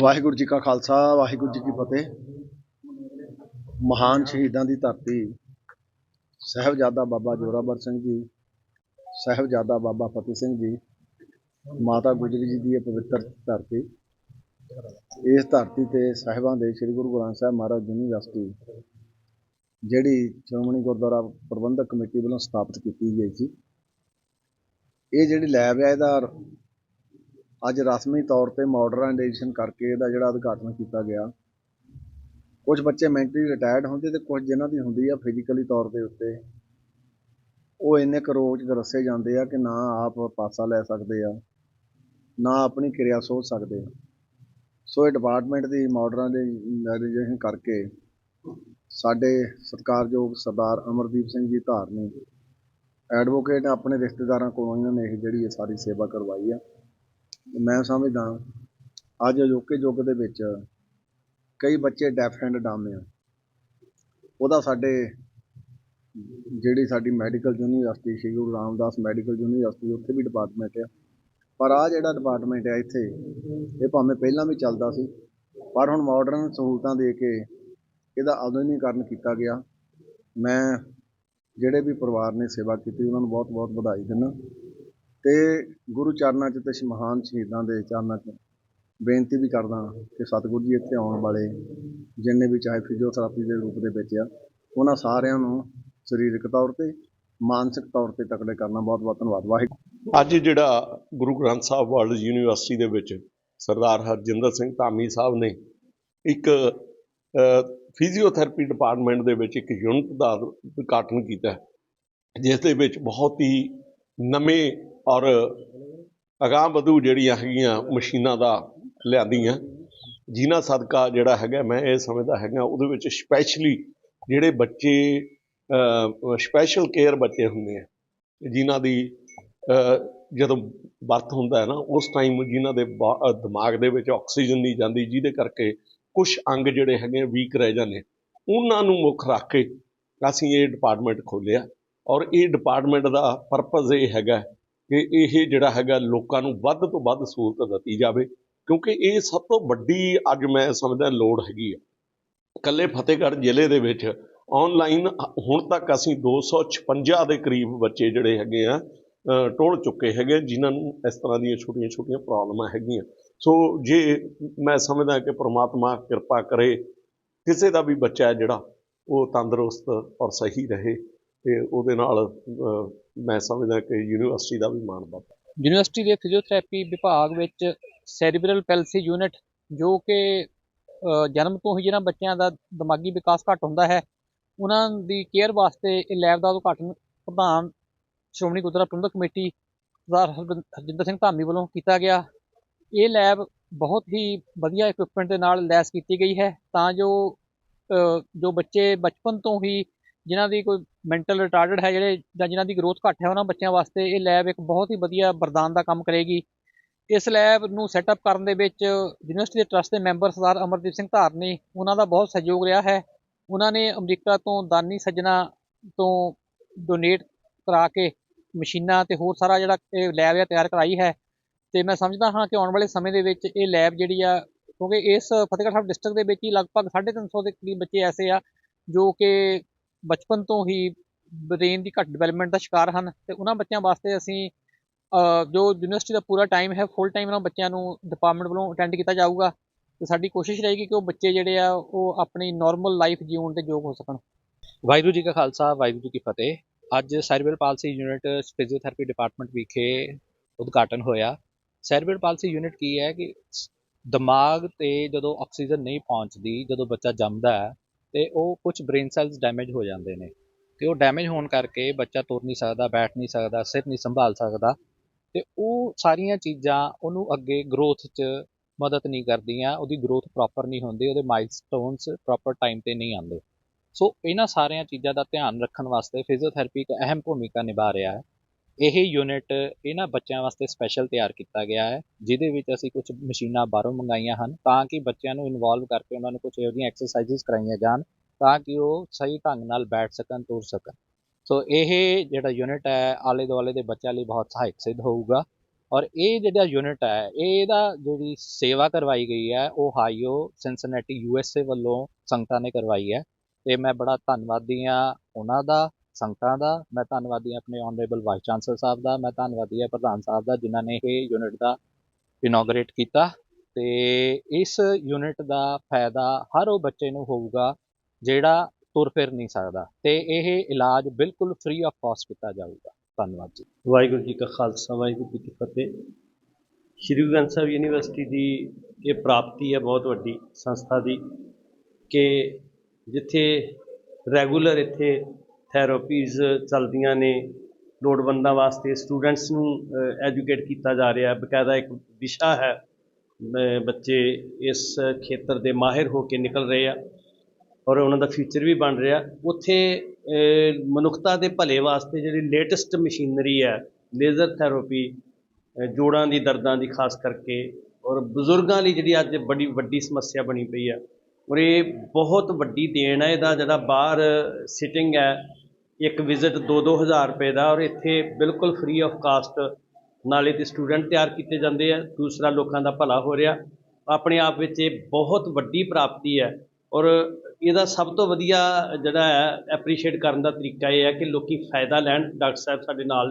ਵਾਹਿਗੁਰੂ ਜੀ ਕਾ ਖਾਲਸਾ, ਵਾਹਿਗੁਰੂ ਜੀ ਕੀ ਫਤਿਹ। ਮਹਾਨ ਸ਼ਹੀਦਾਂ ਦੀ ਧਰਤੀ, ਸਾਹਿਬਜ਼ਾਦਾ ਬਾਬਾ ਜੋਰਾਵਰ ਸਿੰਘ ਜੀ, ਸਾਹਿਬਜ਼ਾਦਾ ਬਾਬਾ ਫਤਿਹ ਸਿੰਘ ਜੀ, ਮਾਤਾ ਗੁਜਰੀ ਜੀ ਦੀ ਇਹ ਪਵਿੱਤਰ ਧਰਤੀ। ਇਸ ਧਰਤੀ ਤੇ ਸਾਹਿਬਾਂ ਦੇ ਸ੍ਰੀ ਗੁਰੂ ਗ੍ਰੰਥ ਸਾਹਿਬ ਮਹਾਰਾਜ ਯੂਨੀਵਰਸਿਟੀ, ਜਿਹੜੀ ਸ਼੍ਰੋਮਣੀ ਗੁਰਦੁਆਰਾ ਪ੍ਰਬੰਧਕ ਕਮੇਟੀ ਵੱਲੋਂ ਸਥਾਪਿਤ ਕੀਤੀ ਗਈ ਸੀ। ਇਹ ਜਿਹੜੀ ਲੈਬ ਹੈ ਇਹਦਾ ਅੱਜ ਰਸਮੀ ਤੌਰ ਤੇ ਮਾਡਰਨਾਈਜੇਸ਼ਨ ਕਰਕੇ ਇਹਦਾ ਜਿਹੜਾ ਉਦਘਾਟਨ ਕੀਤਾ ਗਿਆ। ਕੁਝ ਬੱਚੇ ਮੈਂਟਲੀ ਰਿਟਾਇਰਡ ਹੁੰਦੇ ਤੇ ਕੁਝ ਜਿਨ੍ਹਾਂ ਦੀ ਹੁੰਦੀ ਆ ਫਿਜ਼ੀਕਲੀ ਤੌਰ ਦੇ ਉੱਤੇ। ਉਹ ਇੰਨੇ ਕੁ ਰੋਜ਼ ਰਸੇ ਜਾਂਦੇ ਆ ਕਿ ਨਾ ਆਪ ਪਾਸਾ ਲੈ ਸਕਦੇ ਆ, ਨਾ ਆਪਣੀ ਕਿਰਿਆ ਸੋਚ ਸਕਦੇ ਆ। ਸੋ ਇਹ ਡਿਪਾਰਟਮੈਂਟ ਦੀ ਮਾਡਰਨਾਈਜੇਸ਼ਨ ਕਰਕੇ ਸਾਡੇ ਸਤਿਕਾਰਯੋਗ ਸਰਦਾਰ ਅਮਰਦੀਪ ਸਿੰਘ ਜੀ ਧਾਰਨੀ ਐਡਵੋਕੇਟ ਆਪਣੇ ਰਿਸ਼ਤੇਦਾਰਾਂ ਕੋਲੋਂ ਇਹਨਾਂ ਨੇ ਇਹ ਜਿਹੜੀ ਇਹ ਸਾਰੀ ਸੇਵਾ ਕਰਵਾਈ ਆ। ਮੈਂ ਸਮਝਦਾ ਅੱਜ ਅਜੋਕੇ ਯੁੱਗ ਦੇ ਵਿੱਚ ਕਈ ਬੱਚੇ ਡੈਫ ਐਂਡ ਡੰਮ ਆ। ਉਹਦਾ ਸਾਡੇ, ਜਿਹੜੀ ਸਾਡੀ medical university Shri Guru Ramdas medical university, ਉੱਥੇ ਵੀ ਡਿਪਾਰਟਮੈਂਟ ਆ। ਪਰ ਆ ਜਿਹੜਾ ਡਿਪਾਰਟਮੈਂਟ ਆ ਇੱਥੇ, ਇਹ ਭਾਵੇਂ ਪਹਿਲਾਂ ਵੀ ਚੱਲਦਾ ਸੀ, ਪਰ ਹੁਣ ਮਾਡਰਨ ਸਹੂਲਤਾਂ ਦੇ ਕੇ ਇਹਦਾ ਆਧੁਨਿਕਰਨ ਕੀਤਾ ਗਿਆ। ਮੈਂ, ਜਿਹੜੇ ਵੀ ਪਰਿਵਾਰ ਨੇ ਸੇਵਾ ਕੀਤੀ, ਉਹਨਾਂ ਨੂੰ ਬਹੁਤ ਬਹੁਤ ਵਧਾਈ ਦਿੰਦਾ। ਤੇ ਗੁਰੂ ਚਰਨਾਂ 'ਚ ਤੇ ਮਹਾਨ ਸ਼ਹੀਦਾਂ ਦੇ ਚਰਨਾਂ 'ਚ ਬੇਨਤੀ ਵੀ ਕਰਦਾ ਕਿ ਸਤਿਗੁਰੂ ਜੀ ਇੱਥੇ ਆਉਣ ਵਾਲੇ ਜਿੰਨੇ ਵੀ ਚਾਹੇ ਫਿਜ਼ੀਓਥੈਰੇਪੀ ਦੇ ਰੂਪ ਦੇ ਵਿੱਚ ਆ, ਉਹਨਾਂ ਸਾਰਿਆਂ ਨੂੰ ਸਰੀਰਕ ਤੌਰ ਤੇ, ਮਾਨਸਿਕ ਤੌਰ ਤੇ ਤਕੜੇ ਕਰਨਾ ਬਹੁਤ ਬਹੁਤ ਧੰਨਵਾਦ। ਵਾਹਿਗੁਰੂ। ਅੱਜ ਜਿਹੜਾ ਗੁਰੂ ਗ੍ਰੰਥ ਸਾਹਿਬ ਵਰਲਡ ਯੂਨੀਵਰਸਿਟੀ ਦੇ ਵਿੱਚ ਸਰਦਾਰ ਹਰਜਿੰਦਰ ਸਿੰਘ ਧਾਮੀ ਸਾਹਿਬ ਨੇ ਇੱਕ ਫਿਜ਼ੀਓਥੈਰੇਪੀ ਡਿਪਾਰਟਮੈਂਟ ਦੇ ਵਿੱਚ ਇੱਕ ਯੂਨਿਟ ਦਾ ਉਦਘਾਟਨ ਕੀਤਾ, ਜਿਸ ਦੇ ਵਿੱਚ ਬਹੁਤ ਹੀ ਨਵੇਂ ਔਰ ਅਗਾਂਹ ਵਧੂ ਜਿਹੜੀਆਂ ਹੈਗੀਆਂ ਮਸ਼ੀਨਾਂ ਦਾ ਲਿਆਂਦੀਆਂ, ਜਿਨ੍ਹਾਂ ਸਦਕਾ ਜਿਹੜਾ ਹੈਗਾ, ਮੈਂ ਇਹ ਸਮਝਦਾ ਹੈਗਾ, ਉਹਦੇ ਵਿੱਚ ਸਪੈਸ਼ਲੀ ਜਿਹੜੇ ਬੱਚੇ ਸਪੈਸ਼ਲ ਕੇਅਰ ਬੱਚੇ ਹੁੰਦੇ ਆ, ਜਿਨ੍ਹਾਂ ਦੀ ਜਦੋਂ ਬਰਥ ਹੁੰਦਾ ਹੈ ਨਾ, ਉਸ ਟਾਈਮ ਜਿਨ੍ਹਾਂ ਦੇ ਬਾ- ਦਿਮਾਗ ਦੇ ਵਿੱਚ ਆਕਸੀਜਨ ਨਹੀਂ ਜਾਂਦੀ, ਜਿਹਦੇ ਕਰਕੇ ਕੁਝ ਅੰਗ ਜਿਹੜੇ ਹੈਗੇ ਵੀਕ ਰਹਿ ਜਾਂਦੇ ਉਹਨਾਂ ਨੂੰ ਮੁੱਖ ਰੱਖ ਕੇ ਅਸੀਂ ਇਹ ਡਿਪਾਰਟਮੈਂਟ ਖੋਲ੍ਹਿਆ ਔਰ ਇਹ ਡਿਪਾਰਟਮੈਂਟ ਦਾ ਪਰਪਸ ਇਹ ਹੈਗਾ ਕਿ ਇਹ ਜਿਹੜਾ ਹੈਗਾ ਲੋਕਾਂ ਨੂੰ ਵੱਧ ਤੋਂ ਵੱਧ ਸਹੂਲਤ ਦਿੱਤੀ ਜਾਵੇ, ਕਿਉਂਕਿ ਇਹ ਸਭ ਤੋਂ ਵੱਡੀ ਅੱਜ ਮੈਂ ਸਮਝਦਾ ਲੋੜ ਹੈਗੀ ਆ। ਇਕੱਲੇ ਫਤਿਹਗੜ੍ਹ ਜ਼ਿਲ੍ਹੇ ਦੇ ਵਿੱਚ ਆਨਲਾਈਨ ਹੁਣ ਤੱਕ ਅਸੀਂ 256 ਦੇ ਕਰੀਬ ਬੱਚੇ ਜਿਹੜੇ ਹੈਗੇ ਆ ਟੋਲ ਚੁੱਕੇ ਹੈਗੇ ਜਿਨ੍ਹਾਂ ਨੂੰ ਇਸ ਤਰ੍ਹਾਂ ਦੀਆਂ ਛੋਟੀਆਂ-ਛੋਟੀਆਂ ਪ੍ਰੋਬਲਮਾਂ ਹੈਗੀਆਂ। ਸੋ ਜੇ ਮੈਂ ਸਮਝਦਾ ਕਿ ਪ੍ਰਮਾਤਮਾ ਕਿਰਪਾ ਕਰੇ, ਕਿਸੇ ਦਾ ਵੀ ਬੱਚਾ ਹੈ ਜਿਹੜਾ, ਉਹ ਤੰਦਰੁਸਤ ਔਰ ਸਹੀ ਰਹੇ। ਤੇ ਉਹਦੇ ਨਾਲ ਮੈਂ ਸਮਝਦਾ ਕਿ ਯੂਨੀਵਰਸਿਟੀ ਦਾ ਵੀ ਮਾਣ ਵੱਧਦਾ ਯੂਨੀਵਰਸਿਟੀ ਦੇ ਫਿਜ਼ੀਓਥੈਰੇਪੀ ਵਿਭਾਗ ਵਿੱਚ ਸੈਰੀਬਰਲ ਪੈਲਸੀ ਯੂਨਿਟ, ਜੋ ਕਿ ਜਨਮ ਤੋਂ ਹੀ ਜਿਹਨਾਂ ਬੱਚਿਆਂ ਦਾ ਦਿਮਾਗੀ ਵਿਕਾਸ ਘੱਟ ਹੁੰਦਾ ਹੈ, ਉਹਨਾਂ ਦੀ ਕੇਅਰ ਵਾਸਤੇ ਇਹ ਲੈਬ ਦਾ ਉਦਘਾਟਨ ਪ੍ਰਧਾਨ ਸ਼੍ਰੋਮਣੀ ਗੁਰਦੁਆਰਾ ਪ੍ਰਬੰਧਕ ਕਮੇਟੀ ਸਰਦਾਰ ਹਰਬਿੰ- ਹਰਜਿੰਦਰ ਸਿੰਘ ਧਾਮੀ ਵੱਲੋਂ ਕੀਤਾ ਗਿਆ। ਇਹ ਲੈਬ ਬਹੁਤ ਹੀ ਵਧੀਆ ਇਕਵਿਪਮੈਂਟ ਦੇ ਨਾਲ ਲੈਸ ਕੀਤੀ ਗਈ ਹੈ, ਤਾਂ ਜੋ ਜੋ ਬੱਚੇ ਬਚਪਨ ਤੋਂ ਹੀ ਜਿਨ੍ਹਾਂ ਦੀ ਕੋਈ ਮੈਂਟਲ ਰਿਟਾਰਡਡ ਹੈ ਜਿਹੜੇ, ਜਾਂ ਜਿਨ੍ਹਾਂ ਦੀ ਗਰੋਥ ਘੱਟ ਹੈ ਉਹਨਾਂ ਬੱਚਿਆਂ ਵਾਸਤੇ ਇਹ ਲੈਬ ਇੱਕ ਬਹੁਤ ਹੀ ਵਧੀਆ ਵਰਦਾਨ ਦਾ ਕੰਮ ਕਰੇਗੀ। ਇਸ ਲੈਬ ਨੂੰ ਸੈਟਅਪ ਕਰਨ ਦੇ ਵਿੱਚ ਯੂਨੀਵਰਸਿਟੀ ਦੇ ਟਰਸਟ ਦੇ ਮੈਂਬਰ ਸਰਦਾਰ ਅਮਰਦੀਪ ਸਿੰਘ ਧਾਰਨੀ ਉਹਨਾਂ ਦਾ ਬਹੁਤ ਸਹਿਯੋਗ ਰਿਹਾ ਹੈ। ਉਹਨਾਂ ਨੇ ਅਮਰੀਕਾ ਤੋਂ ਦਾਨੀ ਸੱਜਣਾ ਤੋਂ ਡੋਨੇਟ ਕਰਾ ਕੇ ਮਸ਼ੀਨਾਂ ਤੇ ਹੋਰ ਸਾਰਾ ਜਿਹੜਾ ਇਹ ਲੈਬ ਹੈ ਤਿਆਰ ਕਰਾਈ ਹੈ। ਤੇ ਮੈਂ ਸਮਝਦਾ ਹਾਂ ਕਿ ਆਉਣ ਵਾਲੇ ਸਮੇਂ ਦੇ ਵਿੱਚ ਇਹ ਲੈਬ ਜਿਹੜੀ ਆ, ਕਿਉਂਕਿ ਇਸ ਫਤਿਹਗੜ੍ਹ ਸਾਹਿਬ ਡਿਸਟ੍ਰਿਕਟ ਦੇ ਵਿੱਚ ਹੀ ਲਗਭਗ 350 ਦੇ ਕਰੀਬ ਬੱਚੇ ਐਸੇ ਆ ਜੋ ਕਿ ਬਚਪਨ ਤੋਂ ਹੀ ਬ੍ਰੇਨ ਦੀ ਘੱਟ ਡਿਵੈਲਪਮੈਂਟ ਦਾ ਸ਼ਿਕਾਰ ਹਨ ਤੇ ਉਹਨਾਂ ਬੱਚਿਆਂ ਵਾਸਤੇ ਅਸੀਂ ਜੋ ਯੂਨੀਵਰਸਿਟੀ ਦਾ ਪੂਰਾ ਟਾਈਮ ਹੈ ਫੁੱਲ ਟਾਈਮ ਉਹਨਾਂ ਬੱਚਿਆਂ ਨੂੰ ਡਿਪਾਰਟਮੈਂਟ ਵੱਲੋਂ ਅਟੈਂਡ ਕੀਤਾ ਜਾਊਗਾ ਤੇ ਸਾਡੀ ਕੋਸ਼ਿਸ਼ ਰਹੇਗੀ ਕਿ ਉਹ ਬੱਚੇ ਜਿਹੜੇ ਆ, ਉਹ ਆਪਣੀ ਨਾਰਮਲ ਲਾਈਫ ਜਿਉਣ ਦੇ ਯੋਗ ਹੋ ਸਕਣ। ਵਾਹਿਗੁਰੂ ਜੀ ਕਾ ਖਾਲਸਾ, ਵਾਹਿਗੁਰੂ ਜੀ ਕੀ ਫਤਿਹ। ਅੱਜ cerebral palsy unit physiotherapy department ਵਿਖੇ ਉਦਘਾਟਨ ਹੋਇਆ। ਸੈਰੀਬਰਲ ਪਾਲਸੀ ਯੂਨਿਟ ਕੀ ਹੈ ਕਿ ਦਿਮਾਗ ਤੇ ਜਦੋਂ ਆਕਸੀਜਨ ਨਹੀਂ ਪਹੁੰਚਦੀ, ਜਦੋਂ ਬੱਚਾ ਜੰਮਦਾ ਹੈ ਤੇ ਉਹ ਕੁਝ ਬ੍ਰੇਨ ਸੈਲਸ ਡੈਮੇਜ ਹੋ ਜਾਂਦੇ ਨੇ। ਤੇ ਉਹ ਡੈਮੇਜ ਹੋਣ ਕਰਕੇ ਬੱਚਾ ਤੁਰ ਨਹੀਂ ਸਕਦਾ, ਬੈਠ ਨਹੀਂ ਸਕਦਾ, ਸਿਰ ਨਹੀਂ ਸੰਭਾਲ ਸਕਦਾ। ਤੇ ਉਹ ਸਾਰੀਆਂ ਚੀਜ਼ਾਂ ਉਹਨੂੰ ਅੱਗੇ ਗਰੋਥ 'ਚ ਮਦਦ ਨਹੀਂ ਕਰਦੀਆਂ, ਉਹਦੀ ਗਰੋਥ ਪ੍ਰੋਪਰ ਨਹੀਂ ਹੁੰਦੀ, ਉਹਦੇ ਮਾਈਲਸਟੋਨਸ ਪ੍ਰੋਪਰ ਟਾਈਮ ਤੇ ਨਹੀਂ ਆਉਂਦੇ। ਸੋ ਇਹਨਾਂ ਸਾਰੀਆਂ ਚੀਜ਼ਾਂ ਦਾ ਧਿਆਨ ਰੱਖਣ ਵਾਸਤੇ ਫਿਜ਼ੀਓਥੈਰੇਪੀ ਇੱਕ ਅਹਿਮ ਭੂਮਿਕਾ ਨਿਭਾ ਰਿਹਾ ਹੈ। ਇਹ ਯੂਨਿਟ ਇਹਨਾਂ ਬੱਚਿਆਂ ਵਾਸਤੇ ਸਪੈਸ਼ਲ ਤਿਆਰ ਕੀਤਾ ਗਿਆ ਹੈ, ਜਿਹਦੇ ਵਿੱਚ ਅਸੀਂ ਕੁਝ ਮਸ਼ੀਨਾਂ ਬਾਹਰੋਂ ਮੰਗਾਈਆਂ ਹਨ ਤਾਂ ਕਿ ਬੱਚਿਆਂ ਨੂੰ ਇਨਵੋਲਵ ਕਰਕੇ ਉਹਨਾਂ ਨੂੰ ਕੁਝ ਇਹੋ ਜਿਹੀਆਂ ਐਕਸਰਸਾਈਜ਼ਸ ਕਰਾਈਆਂ ਜਾਣ ਤਾਂ ਕਿ ਉਹ ਸਹੀ ਢੰਗ ਨਾਲ ਬੈਠ ਸਕਣ, ਤੁਰ ਸਕਣ। ਸੋ ਇਹ ਜਿਹੜਾ ਯੂਨਿਟ ਹੈ, ਆਲੇ ਦੁਆਲੇ ਦੇ ਬੱਚਿਆਂ ਲਈ ਬਹੁਤ ਸਹਾਇਕ ਸਿੱਧ ਹੋਊਗਾ। ਔਰ ਇਹ ਜਿਹੜਾ ਯੂਨਿਟ ਹੈ, ਇਹਦਾ ਜਿਹੜੀ ਸੇਵਾ ਕਰਵਾਈ ਗਈ ਹੈ ਉਹ ਹਾਈਓ ਸਿਨਸਨੈਟੀ ਯੂਐਸਏ ਵੱਲੋਂ ਸੰਗਤਾਂ ਨੇ ਕਰਵਾਈ ਹੈ। ਤੇ ਮੈਂ ਬੜਾ ਧੰਨਵਾਦੀ ਹਾਂ ਉਹਨਾਂ ਦਾ। ਸੰਗਤਾਂ ਦਾ, ਮੈਂ ਧੰਨਵਾਦੀ ਹਾਂ ਆਪਣੇ ਆਨਰੇਬਲ ਵਾਈਸ ਚਾਂਸਲਰ ਸਾਹਿਬ ਦਾ, ਮੈਂ ਧੰਨਵਾਦੀ ਹਾਂ ਪ੍ਰਧਾਨ ਸਾਹਿਬ ਦਾ, ਜਿਨ੍ਹਾਂ ਨੇ ਇਹ ਯੂਨਿਟ ਦਾ ਇਨੋਗਰੇਟ ਕੀਤਾ। ਤੇ ਇਸ ਯੂਨਿਟ ਦਾ ਫਾਇਦਾ ਹਰ ਉਹ ਬੱਚੇ ਨੂੰ ਹੋਊਗਾ ਜਿਹੜਾ ਤੁਰ ਫਿਰ ਨਹੀਂ ਸਕਦਾ ਤੇ ਇਹ ਇਲਾਜ ਬਿਲਕੁਲ ਫ੍ਰੀ ਆਫ ਕਾਸਟ ਕੀਤਾ ਜਾਊਗਾ। ਧੰਨਵਾਦ ਜੀ। ਵਾਹਿਗੁਰੂ ਜੀ ਕਾ ਖਾਲਸਾ, ਵਾਹਿਗੁਰੂ ਜੀ ਕੀ ਫਤਿਹ। ਸ਼੍ਰੀ ਗੁਰੂ ਗ੍ਰੰਥ ਸਾਹਿਬ ਯੂਨੀਵਰਸਿਟੀ ਦੀ ਇਹ ਪ੍ਰਾਪਤੀ ਹੈ ਬਹੁਤ ਵੱਡੀ ਸੰਸਥਾ ਦੀ ਕਿ ਜਿੱਥੇ ਰੈਗੂਲਰ ਇੱਥੇ ਥੈਰੇਪੀਜ਼ ਚੱਲਦੀਆਂ ਨੇ। ਲੋੜਵੰਦਾਂ ਵਾਸਤੇ ਸਟੂਡੈਂਟਸ ਨੂੰ ਐਜੂਕੇਟ ਕੀਤਾ ਜਾ ਰਿਹਾ ਬਕਾਇਦਾ ਇੱਕ ਵਿਸ਼ਾ ਹੈ ਬੱਚੇ ਇਸ ਖੇਤਰ ਦੇ ਮਾਹਿਰ ਹੋ ਕੇ ਨਿਕਲ ਰਹੇ ਆ ਔਰ ਉਹਨਾਂ ਦਾ ਫਿਊਚਰ ਵੀ ਬਣ ਰਿਹਾ। ਉੱਥੇ ਮਨੁੱਖਤਾ ਦੇ ਭਲੇ ਵਾਸਤੇ ਜਿਹੜੀ ਲੇਟੈਸਟ ਮਸ਼ੀਨਰੀ ਹੈ ਲੇਜ਼ਰ ਥੈਰੇਪੀ ਜੋੜਾਂ ਦੀ, ਦਰਦਾਂ ਦੀ ਖਾਸ ਕਰਕੇ ਔਰ ਬਜ਼ੁਰਗਾਂ ਲਈ ਜਿਹੜੀ ਅੱਜ ਬੜੀ ਵੱਡੀ ਸਮੱਸਿਆ ਬਣੀ ਪਈ ਆ ਔਰ ਇਹ ਬਹੁਤ ਵੱਡੀ ਦੇਣ ਹੈ। ਇਹਦਾ ਜਿਹੜਾ ਬਾਹਰ ਸਿਟਿੰਗ ਹੈ ਇੱਕ ਵਿਜ਼ਿਟ 2-2000 ਰੁਪਏ ਦਾ ਔਰ ਇੱਥੇ ਬਿਲਕੁਲ ਫ੍ਰੀ ਆਫ ਕਾਸਟ ਨਾਲੇ ਤੇ ਸਟੂਡੈਂਟ ਤਿਆਰ ਕੀਤੇ ਜਾਂਦੇ ਆ, ਦੂਸਰਾ ਲੋਕਾਂ ਦਾ ਭਲਾ ਹੋ ਰਿਹਾ। ਆਪਣੇ ਆਪ ਵਿੱਚ ਇਹ ਬਹੁਤ ਵੱਡੀ ਪ੍ਰਾਪਤੀ ਹੈ ਔਰ ਇਹਦਾ ਸਭ ਤੋਂ ਵਧੀਆ ਜਿਹੜਾ ਹੈ ਐਪਰੀਸ਼ੀਏਟ ਕਰਨ ਦਾ ਤਰੀਕਾ ਇਹ ਹੈ ਕਿ ਲੋਕੀ ਫਾਇਦਾ ਲੈਣ। ਡਾਕਟਰ ਸਾਹਿਬ ਸਾਡੇ ਨਾਲ